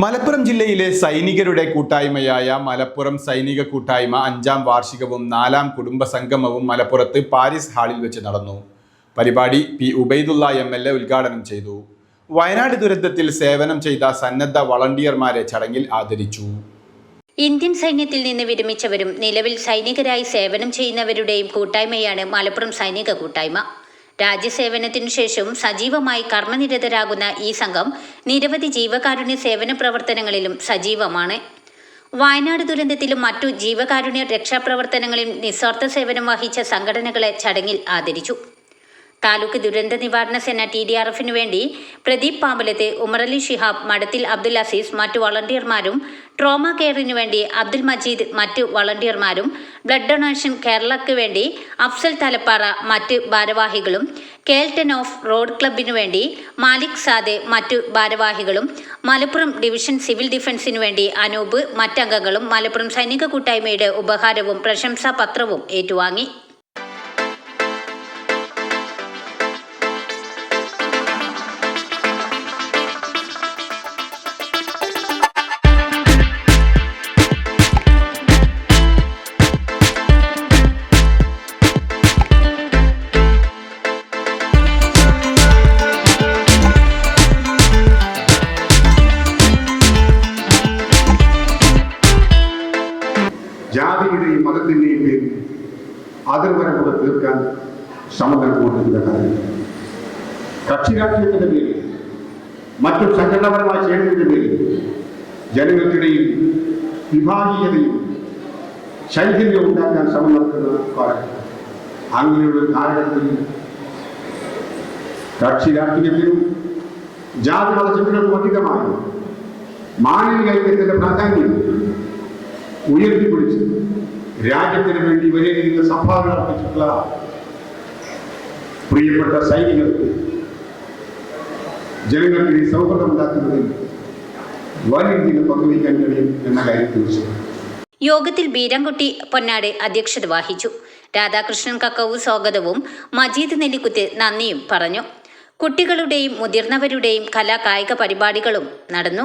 മലപ്പുറം ജില്ലയിലെ സൈനികരുടെ കൂട്ടായ്മയായ മലപ്പുറം സൈനിക കൂട്ടായ്മ അഞ്ചാം വാർഷികവും നാലാം കുടുംബ സംഗമവും മലപ്പുറത്ത് പാരീസ് ഹാളിൽ വെച്ച് നടന്നു. പരിപാടി P Ubaidulla M L A ഉദ്ഘാടനം ചെയ്തു. വയനാട് ദുരന്തത്തിൽ സേവനം ചെയ്ത സന്നദ്ധ വളണ്ടിയർമാരെ ചടങ്ങിൽ ആദരിച്ചു. ഇന്ത്യൻ സൈന്യത്തിൽ നിന്ന് വിരമിച്ചവരും നിലവിൽ സൈനികരായി സേവനം ചെയ്യുന്നവരുടെയും കൂട്ടായ്മയാണ് മലപ്പുറം സൈനിക കൂട്ടായ്മ. രാജ്യസേവനത്തിനു ശേഷവും സജീവമായി കർമ്മനിരതരാകുന്ന ഈ സംഘം നിരവധി ജീവകാരുണ്യ സേവന പ്രവർത്തനങ്ങളിലും സജീവമാണ്. വയനാട് ദുരന്തത്തിലും മറ്റു ജീവകാരുണ്യ രക്ഷാപ്രവർത്തനങ്ങളിലും നിസ്വാർത്ഥ സേവനം വഹിച്ച സംഘടനകളെ ചടങ്ങിൽ ആദരിച്ചു. താലൂക്ക് ദുരന്ത നിവാരണ സേന ടി ഡി ആർ എഫിനു വേണ്ടി പ്രദീപ് പാമ്പലത്തെ ഉമറലി ഷിഹാബ് മടത്തിൽ അബ്ദുൽ അസീസ് മറ്റു വളണ്ടിയർമാരും ട്രോമ കെയറിനു വേണ്ടി അബ്ദുൽ മജീദ് മറ്റു വളണ്ടിയർമാരും ബ്ലഡ് ഡൊണേഷൻ കേരളയ്ക്ക് വേണ്ടി അഫ്സൽ തലപ്പാറ മറ്റ് ഭാരവാഹികളും കേൾട്ടൻ ഓഫ് റോഡ് ക്ലബിനു വേണ്ടി മാലിക് സാദെ മറ്റു ഭാരവാഹികളും മലപ്പുറം ഡിവിഷൻ സിവിൽ ഡിഫൻസിനു വേണ്ടി അനൂപ് മറ്റംഗങ്ങളും മലപ്പുറം സൈനിക കൂട്ടായ്മയുടെ ഉപഹാരവും പ്രശംസാ പത്രവും ഏറ്റുവാങ്ങി. ജാതിയുടെയും മതത്തിന്റെയും പേരിൽ അതിർവരമ്പുകൾ തീർക്കാൻ ശ്രമം നടന്നുകൊണ്ടിരിക്കുന്ന കാര്യം. കക്ഷി രാഷ്ട്രീയത്തിന്റെ പേരിൽ മറ്റു സംഘടനാപരമായ ചെയ്യണത്തിന്റെ പേരിൽ ജനങ്ങൾക്കിടയിൽ വിഭാഗീയതയും ശൈഥില്യവും ഉണ്ടാക്കാൻ ശ്രമം നടത്തുന്ന കാലം അങ്ങനെയുള്ള കാലഘട്ടത്തിൽ കക്ഷി രാഷ്ട്രീയത്തിനും ജാതി ചിന്തകൾക്കും അധികമായി മാനവിക ഐക്യത്തിന്റെ പ്രാധാന്യം ഉയർത്തിപ്പിടിച്ച് രാജ്യത്തിന് വേണ്ടി വലിയ രീതിയിൽ സംഭാവന അർപ്പിച്ചിട്ടുള്ള പ്രിയപ്പെട്ട സൈനികർക്ക് ജനങ്ങൾക്ക് ഈ സൗഹൃദം ഉണ്ടാക്കുന്നതിൽ വലിയ പങ്കുവയ്ക്കാൻ കഴിയും എന്ന കാര്യം തീർച്ചയായും യോഗത്തിൽ ബീരൻകുട്ടി പൊന്നാട് അധ്യക്ഷത വഹിച്ചു. രാധാകൃഷ്ണൻ കക്കവു സ്വാഗതവും മജീദ് നെല്ലിക്കുത്ത് നന്ദിയും പറഞ്ഞു. കുട്ടികളുടെയും മുതിർന്നവരുടെയും കലാകായിക പരിപാടികളും നടന്നു.